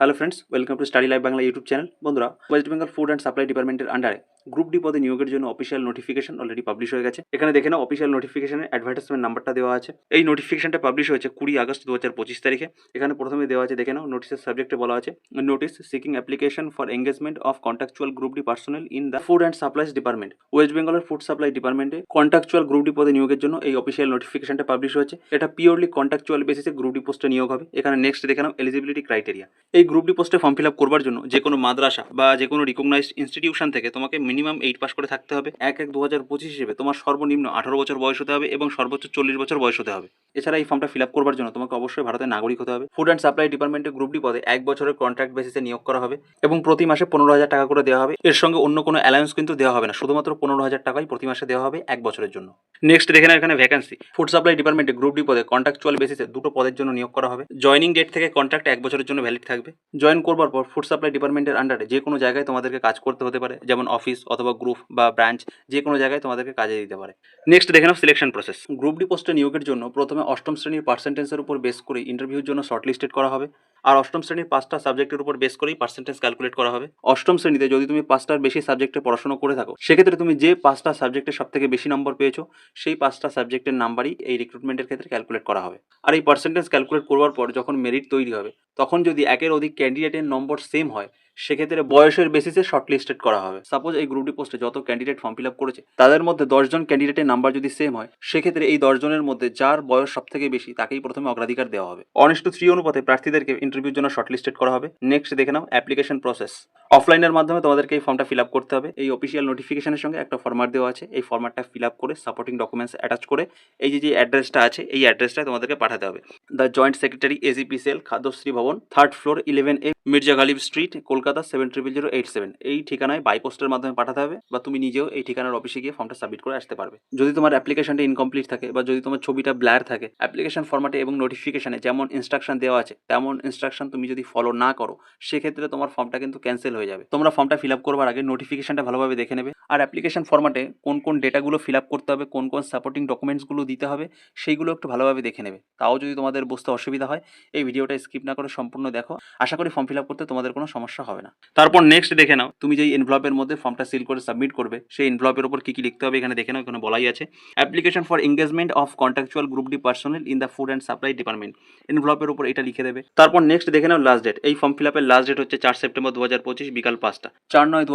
Hello friends welcome to study live Bangla YouTube channel বন্ধুরা West Bengal food and supply ডিপার্টমেন্টের আন্ডারে group D পদে নিয়োগের জন্য অফিসিয়াল নোটিফিকেশন অলরেডি পাবলিশ হয়ে গেছে। এখানে দেখে নাও অফিসিয়াল নোটিফিকেশনের অ্যাডভার্টাইজমেন্ট নাম্বারটা দেওয়া আছে। এই নোটিফিকেশনটা পাবলিশ হয়েছে কুড়ি আগস্ট দু হাজার পঁচিশ তারিখে। এখানে প্রথমে দেওয়া আছে, দেখে নাও নোটিসের সাবজেক্টে বলা আছে notice seeking application for engagement of contractual group D personal in the food and supplies department West বেঙ্গলের ফুড সাপ্লাই ডিপার্টমেন্টে কন্ট্রাকচুয়াল গ্রুপ ডি পদে নিয়োগের জন্য এই অফিসিয়াল নোটিফিকেশনটা পাবলিশ হয়েছে। এটা পিওরলি কন্ট্রাকচুয়াল বেসিসে গ্রুপ ডি পোস্টে নিয়োগ হবে। এখানে নেক্সট দেখে নাও এলিজিবিলিটি ক্রাইটেরিয়া এই গ্রুপ ডি পোস্টে ফর্ম ফিল আপ করবার জন্য যে কোনো মাদ্রাসা বা যে কোনো রিকগনাইজড ইনস্টিটিউশন থেকে তোমাকে মিনিমাম এইট পাস করে থাকতে হবে। এক এক দু হাজার পঁচিশ হিসেবে তোমার সর্বনিম্ন আঠারো বছর বয়স হতে হবে এবং সর্বোচ্চ চল্লিশ বছর বয়স হতে হবে। এছাড়া এই ফর্মটা ফিল আপ করবার জন্য তোমাকে অবশ্যই ভারতের নাগরিক হতে হবে। ফুড অ্যান্ড সাপ্লাই ডিপার্টমেন্টের গ্রুপ ডি পদে এক বছরের কন্ট্রাক্ট বেসিসে নিয়োগ করা হবে এবং প্রতি মাসে পনেরো হাজার টাকা করে দেওয়া হবে। এর সঙ্গে অন্য কোনো অ্যালায়েন্স কিন্তু দেওয়া হবে না, শুধুমাত্র পনেরো হাজার টাকাই প্রতি মাসে দেওয়া হবে এক বছরের জন্য। নেক্সট দেখে এখানে ভ্যাকেন্সি ফুড সাপ্লাই ডিপার্টমেন্টে গ্রুপ ডি পদে কন্ট্রাকচুয়াল বেসিসে দুটো পদের জন্য নিয়োগ করা হবে। জয়নিং ডেট থেকে কন্ট্রাক্ট এক বছরের জন্য ভ্যালিড থাকবে। জয়েন করবার পর ফুড সাপ্লাই ডিপার্টমেন্টের আন্ডারে যে কোনো জায়গায় তোমাদেরকে কাজ করতে হতে পারে, যেমন অফিস অথবা গ্রুপ বা ব্রাঞ্চ যে কোনো জায়গায় তোমাদেরকে কাজে দিতে পারে। নেক্সট দেখে নাও সিলেকশন প্রসেস গ্রুপ ডি পোস্টে নিয়োগের জন্য প্রথমে অষ্টম শ্রেণির পার্সেন্টেন্সের উপর বেস করে ইন্টারভিউর জন্য শর্টলিস্টেড করা হবে। আর অষ্টম শ্রেণির পাঁচটা সাবজেক্টের উপর বেস করেই পার্সেন্টেজ ক্যালকুলেট করা হবে। অষ্টম শ্রেণীতে যদি তুমি পাঁচটার বেশি সাবজেক্টে পড়াশোনা করে থাকো, সেক্ষেত্রে তুমি যে পাঁচটা সাবজেক্টে সব থেকে বেশি নম্বর পেয়েছ, সেই পাঁচটা সাবজেক্টের নাম্বারই এই রিক্রুটমেন্টের ক্ষেত্রে ক্যালকুলেট করা হবে। আর এই পার্সেন্টেজ ক্যালকুলেট করবার পর যখন মেরিট তৈরি হবে, তখন যদি একের অধিক ক্যান্ডিডেটের নম্বর সেম হয় সেক্ষেত্রে বয়সের বেসিসে শর্টলিস্টেড করা হবে। সাপোজ এই গ্রুপটি পোস্টে যত ক্যান্ডিডেট ফর্ম ফিল আপ করেছে, তাদের মধ্যে দশজন ক্যান্ডিডেটের নাম্বার যদি সেম হয়, সেক্ষেত্রে এই দশজনের মধ্যে যার বয়স সব থেকে বেশি, তাকেই প্রথমে অগ্রাধিকার দেওয়া হবে। অনেস্ট থ্রি অনুপাতে প্রার্থীদেরকে ইন্টারভিউর জন্য শর্টলিস্টেড করা হবে। নেক্সট দেখে নাও অ্যাপ্লিকেশন প্রসেস অফলাইনের মাধ্যমে তোমাদেরকে এই ফর্মটা ফিল আপ করতে হবে। এই অফিসিয়াল নোটিফিকেশনের সঙ্গে একটা ফর্মাট দেওয়া আছে। এই ফর্মাটটা ফিল আপ করে সাপোর্টিং ডকুমেন্টস অ্যাটাচ করে এই যে যে অ্যাড্রেসটা আছে, এই অ্যাড্রেসটা তোমাদেরকে পাঠাতে হবে। The joint secretary AGP cell Khadyashree Bhavan third floor eleven A Mirza Ghalib street Kolkata seven triple zero eight seven এই ঠিকানায় বাই পোস্টের মাধ্যমে পাঠাতে হবে বা তুমি নিজেও এই ঠিকানার অফিসে গিয়ে ফর্মটা সাবমিট করে আসতে পারবে। যদি তোমার অ্যাপ্লিকেশনটা ইনকমপ্লিট থাকে বা যদি তোমার ছবিটা ব্ল্যার থাকে অ্যাপ্লিকেশন ফর্মাটে এবং নোটিফিকেশনে যেমন ইনস্ট্রাকশন দেওয়া আছে, তেমন ইনস্ট্রাকশন তুমি যদি ফলো না করো, সেক্ষেত্রে তোমার ফর্মটা কিন্তু ক্যান্সেল হয়ে যাবে। তোমরা ফর্মটা ফিল আপ করবার আগে নোটিফিকেশনটা ভালোভাবে দেখে নেবে। আর অ্যাপ্লিকেশন ফর্মাটে কোন কোন ডেটাগুলো ফিল আপ করতে হবে, কোন কোন সাপোর্টিং ডকুমেন্টসগুলো দিতে হবে, সেইগুলো একটু ভালোভাবে দেখে নেবে। তাও যদি তোমাদের বুঝতে অসুবিধা হয়, এই ভিডিওটা স্কিপ না করে সম্পূর্ণ দেখো। আশা করি ফর্ম ফিল আপ করতে তোমাদের কোনো সমস্যা হবে না। তারপর নেক্সট দেখে নাও, তুমি যেই এনভলপের মধ্যে ফর্মটা সিল করে সাবমিট করবে, সেই এনভলপের উপর কী কী লিখতে হবে এখানে দেখে নাও, এখানে বলাই আছে। Application for engagement of contractual group D personal in the food and supply department এনভলপের উপর এটা লিখে দেবে। তারপর নেক্সট দেখে নাও লাস্ট ডেট এই ফর্ম ফিল আপের লাস্ট ডেট হচ্ছে চার সেপ্টেম্বর দু হাজার পঁচিশ বিকাল পাঁচটা। চার নয় দু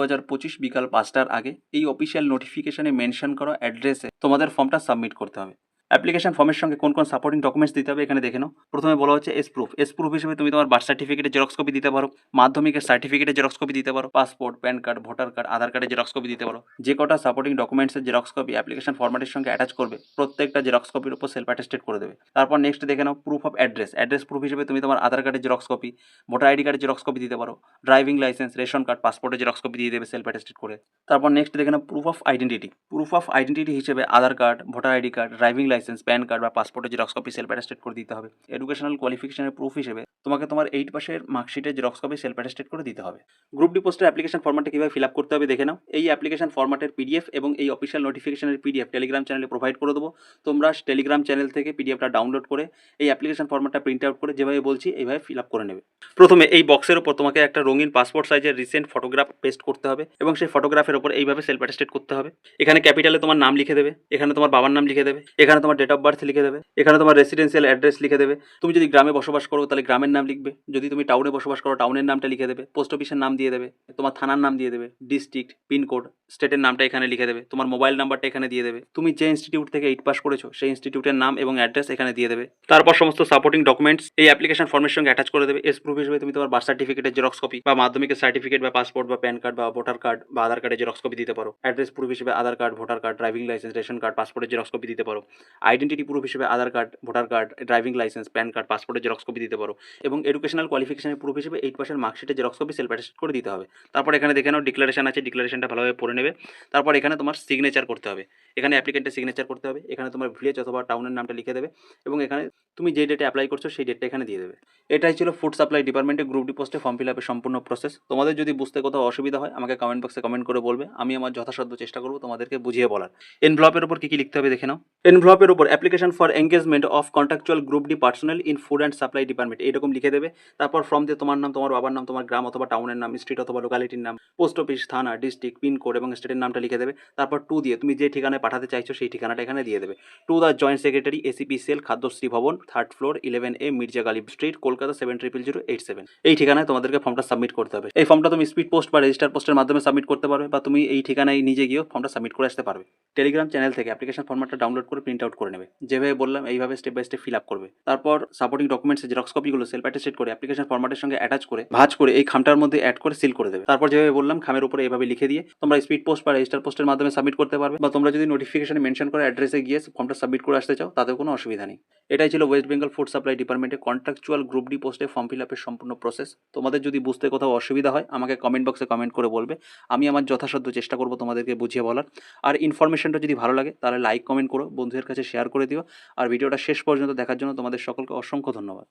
বিকাল পাঁচটার আগে এই অফিসিয়াল নোটিফিকেশনে মেনশন করা অ্যাড্রেসে তোমাদের ফর্মটা সাবমিট করতে হবে। অ্যাপ্লিকেশন ফর্মের সঙ্গে কোন কোন সাপোর্টিং ডকুমেন্টস দিতে হবে এখানে দেখে নাও। প্রথমে বলা হচ্ছে এস প্রুফ এস প্রুফ হিসেবে তুমি তোমার বার্থ সার্টিফিকেটের জেরক্স কপি দিতে পারো, মাধ্যমিকের সার্টিফিকেটের জেরক্স কপি দিতে পারো passport PAN card voter card Aadhaar কার্ডের জেরক্স কপি দিতে পারো। যে কটা সাপোর্টিং ডকুমেন্টসের জেরক্স কপি অ্যাপ্লিকেশন ফর্মেটের সঙ্গে অ্যাটাচ করবে, প্রত্যেকটা জেরক্স কপির উপর সেলফ অ্যাটেস্টেড করে দেবে। তারপর নেক্সট দেখে নাও proof of address address proof হিসেবে তুমি তোমার আধার কার্ডের জেরক্স কপি ভোটার আইডি কার্ডের জেরক্স কপি দিতে পারো ড্রাইভিং লাইসেন্স রেশন কার্ড পাসপোর্টের জেরক্স কপি দিয়ে দেবে সেলফ অ্যাটেস্টেড করে। তারপর নেক্সট দেখে নাও proof of identity proof of identity হিসেবে Aadhaar card voter ID card driving licence PAN card বা পাসপোর্টের জেরক্স কপি সেলফ অ্যাটেস্টেড করে দিতে হবে। এডুকেশনাল কোয়ালিফিকেশনের প্রুফ হিসেবে তোমাকে তোমার এইট পাশের মার্কশিটের জেরক্স কপি সেলফ অ্যাটেস্টেড করে দিতে হবে। গ্রুপ ডি পোস্টের অ্যাপ্লিকেশন ফর্মাটে কীভাবে ফিল আপ করতে হবে দেখে নাও। এই অ্যাপ্লিকেশন ফর্মাটের পিডিএফ এবং এই অফিসিয়াল নোটিফিকেশনের পিডিএফ টেলিগ্রাম চ্যানেলে প্রোভাইড করে দেবো। তোমরা টেলিগ্রাম চ্যানেল থেকে পিডিএফটা ডাউনলোড করে এই অ্যাপ্লিকেশন ফর্মাটটা প্রিন্ট আউট করে যেভাবে বলছি এইভাবে ফিল আপ করে নেবে। প্রথমে এই বক্সের উপর তোমাকে একটা রঙিন পাসপোর্ট সাইজের রিসেন্ট ফটোগ্রাফ পেস্ট করতে হবে এবং সেই ফটোগ্রাফের উপর এইভাবে সেলফ অ্যাটেস্টেড করতে হবে। এখানে ক্যাপিটালে তোমার নাম লিখে দেবে, এখানে তোমার বাবার নাম লিখে দেবে, এখানে তোমার ডেট অফ বার্থ লিখে দেবে। এখানে তোমার রেসিডেন্সিয়াল অ্যাড্রেস লিখে দেবে। তুমি যদি গ্রামে বসবাস করো, তাহলে গ্রামের নাম লিখবে। যদি তুমি টাউনে বসবাস করো টাউনের নামটা লিখে দেবে। পোস্ট অফিসের নাম দিয়ে দেবে। তোমার থানার নাম দিয়ে দেবে। ডিস্ট্রিক্ট পিনকোড স্টেটের নামটা এখানে লিখে দেবে। তোমার মোবাইল নাম্বারটা এখানে দিয়ে দেবে। তুমি যে ইনস্টিটিউট থেকে এইট পাস করেছ, সেই ইনস্টিটিউটের নাম এবং অ্যাড্রেস এখানে দিয়ে দেবে। তারপর সমস্ত সাপোর্টিং ডকুমেন্টস এই অ্যাপ্লিকেশন ফর্মের সঙ্গে অ্যাটাচ করে দেবে। এস প্রুফ হিসেবে তুমি তোমার বার্থ সার্টিফিকেটের জেরক্স কপি বা মাধ্যমিকের সার্টিফিকেট বা পাসপোর্ট বা প্যান কার্ড বা ভোটার কার্ড বা আধার কার্ডের জেরক্স কপি দিতে পারো। অ্যাড্রেস প্রুফ হিসেবে Aadhaar card voter card driving licence ration card পাসপোর্টের জেরক্স কপি দিতে পারো। আইডেন্টিটি প্রুফ হিসেবে Aadhaar card voter card driving licence PAN card পাসপোর্টের জেরক্স কপি দিতে পারো। এবং এডুকেশনাল কোয়ালিফিকেশনের প্রুফ হিসেবে এইট পার্সেন্ট মার্কশিটের জেরক্স কপি সেলফ অ্যাটেস্ট করে দিতে হবে। তারপর এখানে দেখে নাও ডিক্লারেশন আছে ডিক্লারেশনটা ভালোভাবে পড়ে নেবে। তারপর এখানে তোমার সিগনেচার করতে হবে। এখানে অ্যাপ্লিকেন্টের সিগনেচার করতে হবে। এখানে তোমার ভিলেজ অথবা টাউনের নামটা লিখে দেবে। এবং এখানে তুমি যে ডেটে অ্যাপ্লাই করছ, সেই ডেটটা এখানে দিয়ে দেবে। এটাই ছিল ফুড সাপ্লাই ডিপার্টমেন্টের গ্রুপ ডি পোস্টে ফর্ম ফিল আপের সম্পূর্ণ প্রসেস তোমাদের যদি বুঝতে কোথাও অসুবিধা হয়, আমাকে কমেন্ট বক্সে কমেন্ট করে বলবে। আমি আমার যথাসাধ্য চেষ্টা করব তোমাদেরকে বুঝিয়ে বলার। এনভ্লপের উপর কী কী লিখতে হবে দেখে নাও। এনভ্লপের উপর application for engagement of contractual group D personal in food and supply department এইরকম লিখে দেবে। তারপর ফর্ম দিয়ে তোমার নাম, তোমার বাবার নাম, তোমার গ্রাম অথবা টাউনের নাম স্ট্রিট অথবা লোকালিটির নাম পোস্ট অফিস থানা ডিস্ট্রিক্ট পিনকোড এবং স্টেটের নামটা লিখে দেবে। তারপর টু দিয়ে তুমি যে ঠিকানায় পাঠাতে চাইছো, সেই ঠিকানাটা এখানে দিয়ে দেবে। To the joint secretary ACP cell Khadyashree Bhavan third floor eleven A Mirza Ghalib street Kolkata seven triple zero eight seven এই ঠিকানায় তোমাদেরকে ফর্মটা সাবমিট করতে হবে। এই ফর্মটা তুমি স্পিড পোস্ট বা রেজিস্টার পোস্টের মাধ্যমে সাবমিট করতে পারবে বা তুমি এই ঠিকানায় নিজে গিয়েও ফর্মটা সাবমিট করে আসতে পারবে। টেলিগ্রাম চ্যানেল থেকে অ্যাপ্লিকেশন ফর্মাটটা ডাউনলোড করে প্রিন্ট আউট করে নেবে। যেভাবে বললাম, এইভাবে step by step fill up করবে। তারপর সাপোর্টিং ডকুমেন্টস জেরক্স কপিগুলো সেলফ অ্যাটেস্টেড করে অ্যাপ্লিকেশন ফর্মাটের সঙ্গে অ্যাটাচ করে, ভাজ করে এই খামটার মধ্যে অ্যাড করে সিল করে দেবে। তারপর যেভাবে বললাম, খামের উপরে এভাবে লিখে দিয়ে তোমরা স্পিড পোস্ট বা রেজিস্টার পোস্টের মাধ্যমে সাবমিট করতে পারবে বা তোমরা যদি নোটিফিকেশন মেনশন করে অ্যাড্রেসে গিয়ে ফর্মটা সাবমিট করে আসতে চাও, তাতেও কোনো অসুবিধা নেই। এটাই ছিল ওয়েস্ট বেঙ্গল ফুড সাপ্লাই ডিপার্টমেন্টে কন্ট্রাকচুয়াল গ্রুপ ডি পোস্টে ফর্ম ফিল আপের সম্পূর্ণ প্রসেস তোমাদের যদি বুঝতে কোথাও অসুবিধা হয়, আমাকে কমেন্ট বক্সে কমেন্ট করে বলবে। আমি আমার যথাসাধ্য চেষ্টা করব তোমাদেরকে বুঝিয়ে বলার। আর ইনফরমেশনটা যদি ভালো লাগে, তাহলে লাইক কমেন্ট করো, বন্ধুদের কাছে শেয়ার করে দিও। আর ভিডিওটা শেষ পর্যন্ত দেখার জন্য তোমাদের সকলকে অসংখ্য ধন্যবাদ।